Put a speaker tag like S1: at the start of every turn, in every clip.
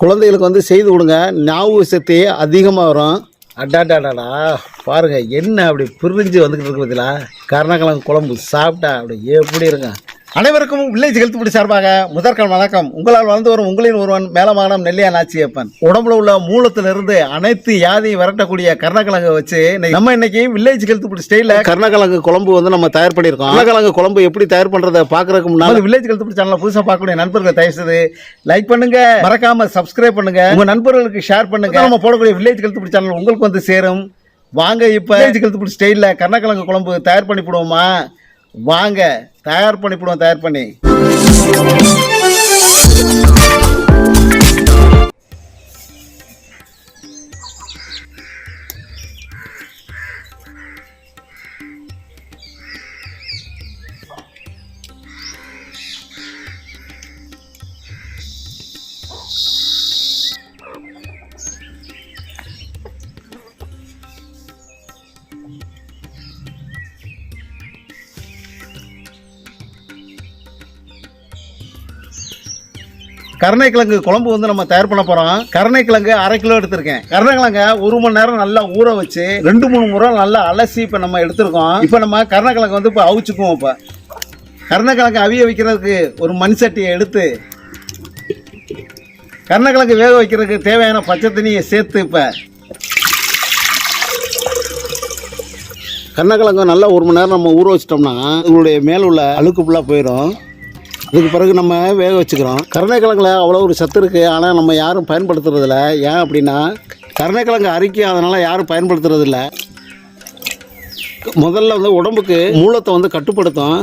S1: குழந்தைகளுக்கு வந்து செய்து கொடுங்க. ஞாபக சக்தி அதிகமாக வரும். அடாடாடாடா. பாருங்க என்ன அப்படி பிரிஞ்சு வந்துக்கிட்டு இருக்கு பார்த்தீங்களா கருணக்கிழங்கு குழம்பு சாப்பிட்டா அப்படி எப்படி இருங்க அனைவருக்கும் வில்லேஜ் ஹெல்த் பிடி சார்பாக முதற்கண் வணக்கம். உங்களால் வளர்ந்து வரும் உங்களின் ஒருவன் மேலமானம் நெல்லியா நாச்சியப்பன் உடம்புல உள்ள மூலத்திலிருந்து அனைத்து யாதையும் விரட்டக்கூடிய கருணக்கிழங்கை வச்சு நம்ம இன்னைக்கு வில்லேஜ் ஹெல்த் பிடி ஸ்டைல கருணக்கிழங்கு குழம்பு வந்து நம்ம தயார் பண்ணியிருக்கோம். கருணக்கிழங்கு குழம்பு எப்படி தயார் பண்றதை பார்க்கறதுக்கு முன்னாடி வில்லேஜ் ஹெல்த் பிடி சேனலை புதுசாக பார்க்கக்கூடிய நண்பர்கள் தயவு செய்து லைக் பண்ணுங்க. மறக்காம சப்ஸ்கிரைப் பண்ணுங்க. உங்க நண்பர்களுக்கு ஷேர் பண்ணுங்க. நம்ம போடக்கூடிய வில்லேஜ் ஹெல்த் பிடி சேனல் உங்களுக்கு வந்து சேரும். வாங்க இப்போ வில்லேஜ் ஹெல்த் பிடி ஸ்டைலில் கருணக்கிழங்கு குழம்பு தயார் பண்ணி போடுவோமா? வாங்க தயார் பண்ணிவிடுவோம் தயார் பண்ணி. கருணைக்கிழங்கு குழம்பு வந்து நம்ம தயார் பண்ண போறோம். கருணைக்கிழங்கு அரை கிலோ எடுத்திருக்கேன். கருணைக்கிழங்க ஒரு மணி நேரம் நல்லா ஊற வச்சு ரெண்டு மூணு முறை நல்லா அலசி இப்போ நம்ம எடுத்திருக்கோம். இப்போ நம்ம கருணைக்கிழங்கு வந்து இப்போ அவிச்சுக்குவோம் இப்போ. கருணைக்கிழங்கு அவிய வைக்கிறதுக்கு ஒரு மண் சட்டியை எடுத்து கருணைக்கிழங்கு வேக வைக்கிறதுக்கு தேவையான பச்சை தண்ணியை சேர்த்து இப்போ. கருணைக்கிழங்கு நல்லா ஒரு மணி நேரம் நம்ம ஊற வச்சிட்டோம்னா உங்களுடைய மேல உள்ள அழுக்கு ஃபுல்லாக போயிடும். அதுக்கு பிறகு நம்ம வேக வச்சுக்கிறோம். கருணைக்கிழங்குல அவ்வளோ ஒரு சத்து இருக்குது ஆனால் நம்ம யாரும் பயன்படுத்துறதில்ல. ஏன் அப்படின்னா கருணைக்கிழங்கு அரிக்கி அதனால் யாரும் பயன்படுத்துறதில்ல. முதல்ல வந்து உடம்புக்கு மூலத்தை வந்து கட்டுப்படுத்தும்.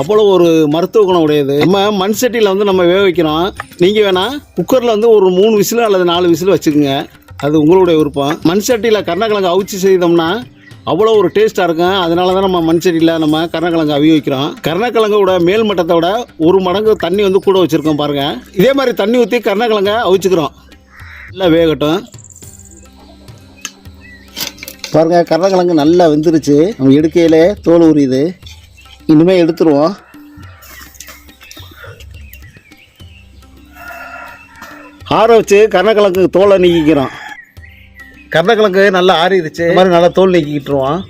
S1: அவ்வளோ ஒரு மருத்துவ குணம் உடையது. நம்ம மண் சட்டியில் வந்து நம்ம வேக வைக்கிறோம். நீங்கள் வேணால் குக்கரில் வந்து ஒரு மூணு விசில் அல்லது நாலு விசில் வச்சுக்கோங்க. அது உங்களுடைய விருப்பம். மண் சட்டியில் கருணைக்கிழங்கு அவிச்சு செய்தோம்னா அவ்வளோ ஒரு டேஸ்ட்டாக இருக்கும். அதனால தான் நம்ம மண் சட்டியில் நம்ம கருணக்கிழங்கு அவி வைக்கிறோம். கருணக்கிழங்கோட மேல் மட்டத்தை விட ஒரு மடங்கு தண்ணி வந்து கூட வச்சுருக்கோம் பாருங்கள் இதே மாதிரி தண்ணி ஊற்றி கருணக்கிழங்க அவிச்சுக்கிறோம். நல்லா வேகட்டும். பாருங்கள் கருணக்கிழங்கு நல்லா வெந்துருச்சு. நம்ம எடுக்கையிலே தோல் உரியுது இனிமேல் எடுத்துருவோம். ஆற வச்சு கருணக்கிழங்கு தோலை நீக்கிக்கிறோம். கருணக்கிழங்கு நல்லா ஆறிடுச்சு. இந்த மாதிரி நல்லா தோல் நீக்கிக்கிட்டுருவான்.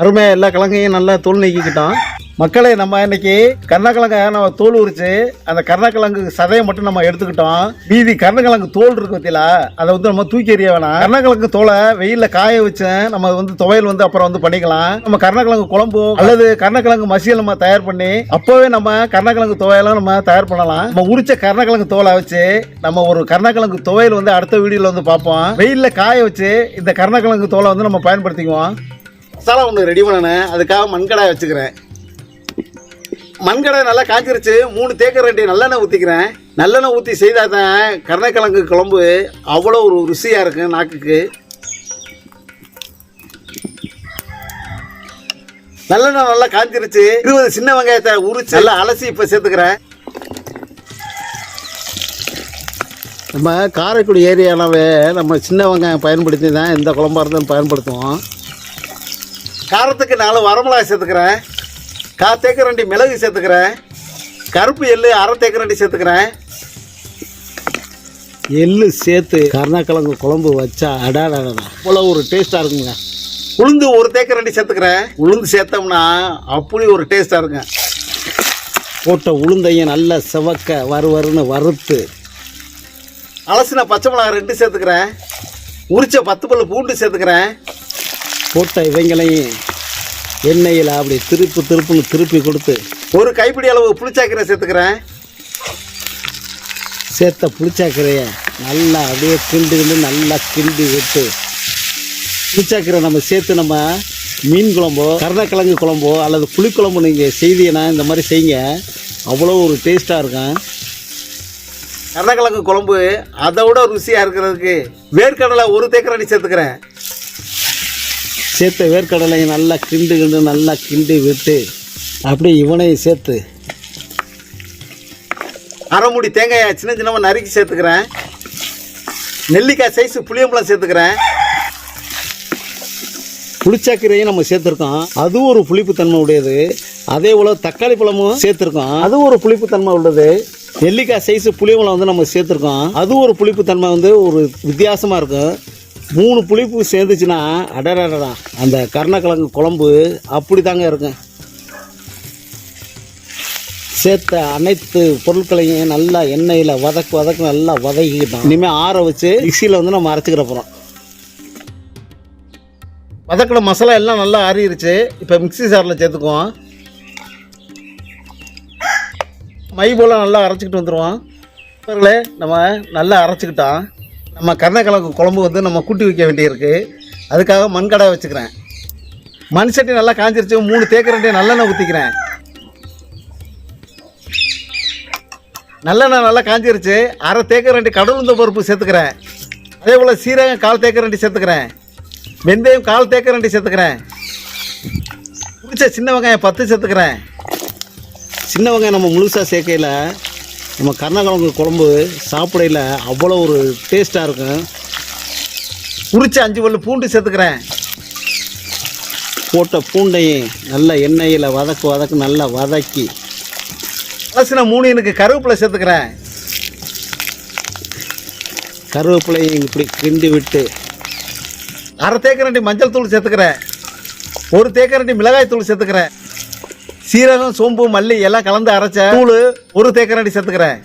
S1: அருமையாக எல்லா கிழங்கையும் நல்லா தோல் நீக்கிக்கிட்டான். மக்களே நம்ம இன்னைக்கு கருணக்கிழங்க நம்ம தோல் உரிச்சு அந்த கருணக்கிழங்கு சதையை மட்டும் நம்ம எடுத்துக்கிட்டோம். மீதி கருணக்கிழங்கு தோல் இருக்கு பத்தியில அதை வந்து நம்ம தூக்கி எறிய வேணாம். கருணக்கிழங்கு தோலை வெயிலில் காய வச்சு நம்ம வந்து துவையல் வந்து அப்புறம் வந்து பண்ணிக்கலாம். நம்ம கருணக்கிழங்கு குழம்பு அல்லது கருணக்கிழங்கு மசியல் நம்ம தயார் பண்ணி அப்போவே நம்ம கருணக்கிழங்கு துவையெல்லாம் நம்ம தயார் பண்ணலாம். நம்ம உரிச்ச கருணக்கிழங்கு தோலை வச்சு நம்ம ஒரு கருணக்கிழங்கு துவையல் வந்து அடுத்த வீடியோல வந்து பார்ப்போம். வெயிலில் காய வச்சு இந்த கருணக்கிழங்கு தோலை வந்து நம்ம பயன்படுத்திக்குவோம். மசாலா ஒன்று ரெடி பண்ணனேன் அதுக்காக மண்கடாய் வச்சுக்கிறேன். மண்கடாய் நல்லா காய்ச்சிருச்சு மூணு தேக்க ரெண்டு நல்லெண்ணெய் ஊற்றிக்கிறேன் நல்லெண்ணெய் ஊற்றி செய்தால் தான் கருணைக்கிழங்கு குழம்பு அவ்வளோ ஒரு ருசியாக இருக்கும் நாக்குக்கு. நல்லெண்ணெய் நல்லா காய்ச்சிருச்சு இருபது சின்ன வெங்காயத்தை உரிச்சு நல்லா அலசி இப்போ சேர்த்துக்கிறேன். நம்ம காரைக்குடி ஏரியானாவே நம்ம சின்ன வெங்காயம் பயன்படுத்தி தான் எந்த குழம்பா இருந்தாலும் பயன்படுத்துவோம். காரத்துக்கு நாலு வரமிளகாய் சேர்த்துக்கிறேன். கா தேக்கரண்டி மிளகு சேர்த்துக்கிறேன். கருப்பு எள்ளு அரை தேக்கரண்டி சேர்த்துக்கிறேன். எள்ளு சேர்த்து கருணக்கிழங்கு குழம்பு வச்சா அடாடாடா அவ்வளோ ஒரு டேஸ்ட்டாக இருக்குங்க. உளுந்து ஒரு தேக்கரண்டி சேர்த்துக்கிறேன். உளுந்து சேர்த்தோம்னா அப்படி ஒரு டேஸ்ட்டாக இருக்குங்க. போட்ட உளுந்தையும் நல்லா செவக்க வறுவறுன்னு வறுத்து. அலசின பச்சை மிளகாய் ரெண்டு சேர்த்துக்கிறேன். உரிச்ச பத்து பல்லு பூண்டு சேர்த்துக்கிறேன். போட்ட இவைங்களையும் எண்ணெயில் அப்படி திருப்பு திருப்புன்னு திருப்பி கொடுத்து ஒரு கைப்பிடி அளவு புளிச்சாக்கீரை சேர்த்துக்கிறேன். சேர்த்த புளிச்சாக்கீரையை நல்லா அப்படியே கிண்டு கிண்டு நல்லா கிண்டி விட்டு புளிச்சாக்கீரை நம்ம சேர்த்து நம்ம மீன் குழம்போ கருணக்கிழங்கு குழம்போ அல்லது புளிக்குழம்பு நீங்கள் செய்தீங்கன்னா இந்த மாதிரி செய்யுங்க. அவ்வளோ ஒரு டேஸ்ட்டாக இருக்கும். கருணக்கிழங்கு குழம்பு அதை விட ருசியாக இருக்கிறதுக்கு வேர்க்கடலை ஒரு தேக்கரை சேர்த்துக்கிறேன். சேர்த்த வேர்க்கடலையை நல்லா கிண்டு கிண்டு நல்லா கிண்டி விட்டு அப்படியே இவனையும் சேர்த்து. அரை மூடி தேங்காயை சின்ன சின்னமாக நறுக்கி சேர்த்துக்கிறேன். நெல்லிக்காய் சைஸ் புளியம்பழம் சேர்த்துக்கிறேன். புளிச்சாக்கீரையும் நம்ம சேர்த்துருக்கோம். அதுவும் ஒரு புளிப்புத்தன்மை உடையது. அதே போல் தக்காளி பழமும் சேர்த்துருக்கோம். அதுவும் ஒரு புளிப்புத்தன்மை உள்ளது. நெல்லிக்காய் சைஸ் புளியம்பழம் வந்து நம்ம சேர்த்துருக்கோம். அது ஒரு புளிப்பு தன்மை வந்து ஒரு வித்தியாசமாக இருக்கும். மூணு புளிப்பு சேர்ந்துச்சுன்னா அடடடா அந்த கருணக்கிழங்கு குழம்பு அப்படி தாங்க இருக்கும். சேர்த்த அனைத்து பொருட்களையும் நல்லா எண்ணெயில் வதக்கு வதக்கு நல்லா வதக்கிக்கிட்டோம் இனிமேல் ஆற வச்சு மிக்சியில் வந்து நம்ம அரைச்சிக்கிற போகிறோம் வதக்கின மசாலா எல்லாம் நல்லா ஆறிடுச்சு இப்போ மிக்சி சாரில் சேர்த்துக்குவோம். மை போல் நல்லா அரைச்சிக்கிட்டு வந்துடுவோம் நம்ம நல்லா அரைச்சிக்கிட்டோம். நம்ம கருணக்கிழங்கு குழம்பு வந்து நம்ம கூட்டி வைக்க வேண்டியிருக்கு. அதுக்காக மண்கடை வச்சுக்கிறேன். மண் சட்டி நல்லா காஞ்சிருச்சு மூணு தேக்கரண்டி நல்லெண்ணெய் ஊற்றிக்கிறேன் நல்லெண்ணெய் நல்லா காஞ்சிருச்சு அரை தேக்கரண்டி கடலுந்த பருப்பு சேர்த்துக்கிறேன். அதே போல் சீரகம் கால் தேக்கரண்டி சேர்த்துக்கிறேன். வெந்தயம் கால் தேக்கரண்டி சேர்த்துக்கிறேன். பிடிச்ச சின்ன வெங்காயம் பத்து சேர்த்துக்கிறேன். சின்ன வெங்காயம் நம்ம முழுசாக சேர்க்கையில் நம்ம கருணக்கிழங்கு குழம்பு சாப்பிடையில் அவ்வளோ ஒரு டேஸ்ட்டாக இருக்கும். உரிச்ச அஞ்சு பல் பூண்டு சேர்த்துக்கிறேன். போட்ட பூண்டையும் நல்ல எண்ணெயில் வதக்கு வதக்கு நல்லா வதக்கி. அலசின மூணு எனக்கு கருவேப்பிலை சேர்த்துக்கிறேன். கருவேப்பிலையும் இப்படி கிண்டி விட்டு அரை தேக்கரண்டி மஞ்சள் தூள் சேர்த்துக்கிறேன். ஒரு தேக்கரண்டி மிளகாய் தூள் சேர்த்துக்கிறேன். சீரகம் சோம்பு மல்லி எல்லாம் கலந்து அரைச்ச தூள் ஒரு தேக்கரண்டி சேர்த்துக்கிறேன்.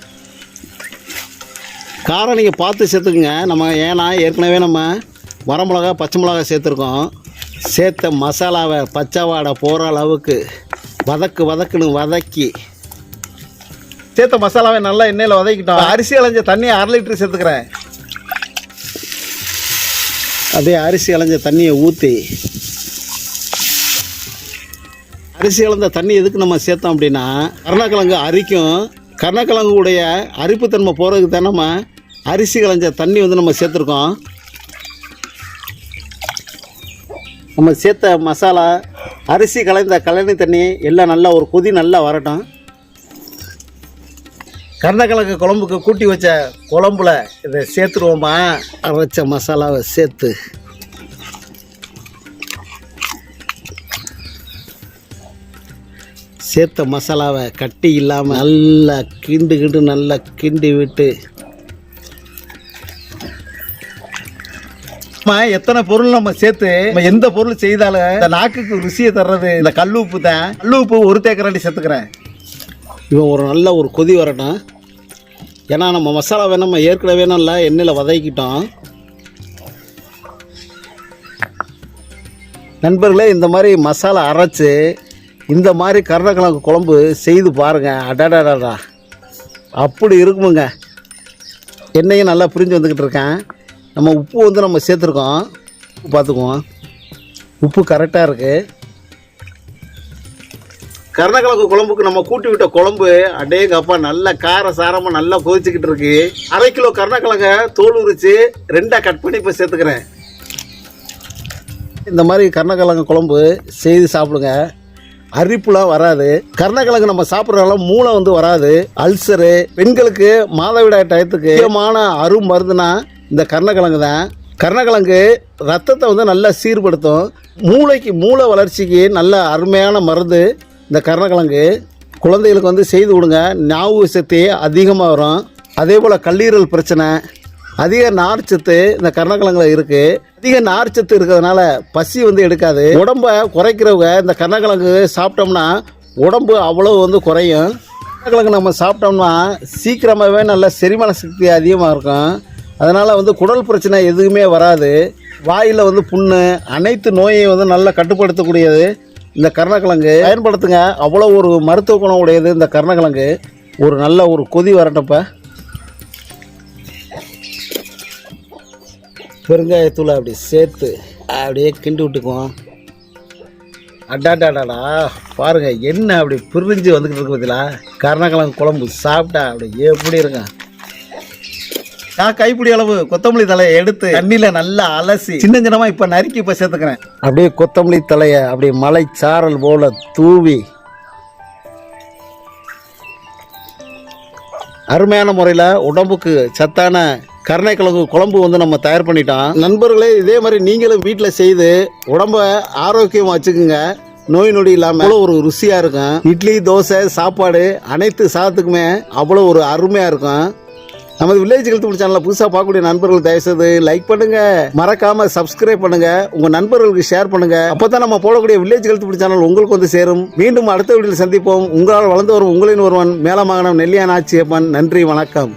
S1: காரம் நீங்கள் பார்த்து சேர்த்துக்குங்க. நம்ம ஏன்னா ஏற்கனவே நம்ம வரமிளகா பச்சை மிளகா சேர்த்துருக்கோம். சேர்த்த மசாலாவை பச்சை வாடை போகிற அளவுக்கு வதக்கு வதக்குன்னு வதக்கி. சேர்த்த மசாலாவை நல்லா எண்ணெயில் வதக்கிட்டோம். அரிசி அலைஞ்ச தண்ணியை அரை லிட்டர் சேர்த்துக்கிறேன். அப்படியே அரிசி அலைஞ்ச தண்ணியை ஊற்றி அரிசி கலந்த தண்ணி எதுக்கு நம்ம சேர்த்தோம் அப்படின்னா கருணக்கிழங்கு அரிக்கும். கருணக்கிழங்குடைய அரிப்புத்தன்மை போகிறதுக்கு தான் நம்ம அரிசி கலைஞ்ச தண்ணி வந்து நம்ம சேர்த்துருக்கோம். நம்ம சேர்த்த மசாலா அரிசி கலைந்த கழனி தண்ணி எல்லாம் நல்லா ஒரு கொதி நல்லா வரட்டும். கருணக்கிழங்கு குழம்புக்கு கூட்டி வச்ச குழம்புல இதை சேர்த்துருவோமா? அரைச்ச மசாலாவை சேர்த்து. சேர்த்த மசாலாவை கட்டி இல்லாமல் நல்லா கிண்டு கிண்டு நல்லா கிண்டி விட்டு. நம்ம எத்தனை பொருள் நம்ம சேர்த்து நம்ம எந்த பொருள் செய்தாலும் இந்த நாக்குக்கு ருசியை தர்றது இந்த கல் உப்பு தான். கல் உப்பு ஒரு தேக்கரண்டி சேர்த்துக்கிறேன். இவன் ஒரு நல்ல ஒரு கொதி வரட்டும். ஏன்னா நம்ம மசாலா வேணும் நம்ம ஏற்கனவே நல்லா எண்ணெயில் வதக்கிட்டோம். நண்பர்களே இந்த மாதிரி மசாலா அரைச்சு இந்த மாதிரி கருணக்கிழங்கு குழம்பு செய்து பாருங்கள் அடடடா அப்படி இருக்குமுங்க. எண்ணெயும் நல்லா பிரிஞ்சு வந்துக்கிட்டு இருக்கேன். நம்ம உப்பு வந்து நம்ம சேர்த்துருக்கோம். பார்த்துக்குவோம். உப்பு கரெக்டாக இருக்குது கருணக்கிழங்கு குழம்புக்கு நம்ம கூட்டி விட்ட குழம்பு அடேங்கப்பா நல்ல கார சாரமாக நல்லா கொதிச்சுக்கிட்டு இருக்கு. அரை கிலோ கருணக்கிழங்க தோல் உரிச்சு ரெண்டாக கட் பண்ணி இப்போ சேர்த்துக்கிறேன். இந்த மாதிரி கருணக்கிழங்கு குழம்பு செய்து சாப்பிடுங்க. அரிப்புலாம் வராது. கர்ணக்கிழங்கு நம்ம சாப்பிட்றதால மூளை வந்து வராது. அல்சரு பெண்களுக்கு மாதவிடாய் டயத்துக்கு முக்கியமான அரு மருந்துனா இந்த கர்ணக்கிழங்கு தான். கர்ணக்கிழங்கு ரத்தத்தை வந்து நல்லா சீர்படுத்தும். மூளைக்கு மூளை வளர்ச்சிக்கு நல்ல அருமையான மருந்து இந்த கர்ணக்கிழங்கு. குழந்தைகளுக்கு வந்து செய்து கொடுங்க. ஞாபக சக்தி அதிகமாக வரும். அதே போல் கல்லீரல் பிரச்சனை அதிக நார்ச்சத்து இந்த கருணக்கிழங்குல இருக்குது அதிக நார்ச்சத்து இருக்கிறதுனால பசி வந்து எடுக்காது. உடம்ப குறைக்கிறவங்க இந்த கருணக்கிழங்கு சாப்பிட்டோம்னா உடம்பு அவ்வளோ வந்து குறையும். கருணக்கிழங்கு நம்ம சாப்பிட்டோம்னா சீக்கிரமாகவே நல்ல செரிமான சக்தி அதிகமாக இருக்கும். அதனால் வந்து குடல் பிரச்சனை எதுவுமே வராது. வாயில் வந்து புண்ணு அனைத்து நோயையும் வந்து நல்லா கட்டுப்படுத்தக்கூடியது இந்த கருணக்கிழங்கு பயன்படுத்துங்க. அவ்வளோ ஒரு மருத்துவ குணம் உடையது இந்த கருணக்கிழங்கு ஒரு நல்ல ஒரு கொதி வரட்டப்போ. பெருங்காயத்தூளை அப்படி சேர்த்து அப்படியே கிண்டி விட்டுக்குவோம். அடாடாடாடா பாருங்க என்ன அப்படி பிரிஞ்சு வந்துக்கிட்டு இருக்கு பார்த்தீங்களா கருணக்கிழங்கு குழம்பு சாப்பிட்டா அப்படி எப்படி இருக்கும்? நான் கைப்பிடி அளவு கொத்தமல்லி தலையை எடுத்து தண்ணியில் நல்லா அலசி சின்ன சின்னமாக இப்போ நறுக்கி இப்போ சேர்த்துக்கிறேன். அப்படியே கொத்தமல்லி தலையை அப்படியே மலை சாரல் போல தூவி அருமையான முறையில் உடம்புக்கு சத்தான கருணைக்கிழங்கு குழம்பு வந்து நம்ம தயார் பண்ணிட்டோம். நண்பர்களே இதே மாதிரி நீங்களும் வீட்டில் செய்து உடம்ப ஆரோக்கியமாக வச்சுக்கோங்க. நோய் நொடி இல்லாம அவ்வளோ ஒரு ருசியா இருக்கும். இட்லி தோசை சாப்பாடு அனைத்து சாதத்துக்குமே அவ்வளோ ஒரு அருமையா இருக்கும். நமது வில்லேஜ் ஹெல்த் ஃபுட் சேனலை புதுசாக பார்க்கக்கூடிய நண்பர்கள் தயவுசெய்து லைக் பண்ணுங்க. மறக்காம சப்ஸ்கிரைப் பண்ணுங்க. உங்க நண்பர்களுக்கு ஷேர் பண்ணுங்க. அப்பதான் நம்ம போடக்கூடிய வில்லேஜ் ஹெல்த் ஃபுட் சேனல் உங்களுக்கு வந்து சேரும். மீண்டும் அடுத்த வீடியோவில் சந்திப்போம். உங்களால் வளர்ந்து வரும் உங்களின் ஒருவன். மேலமாகனம் நெல்லியானாச்சியப்பன் நன்றி வணக்கம்.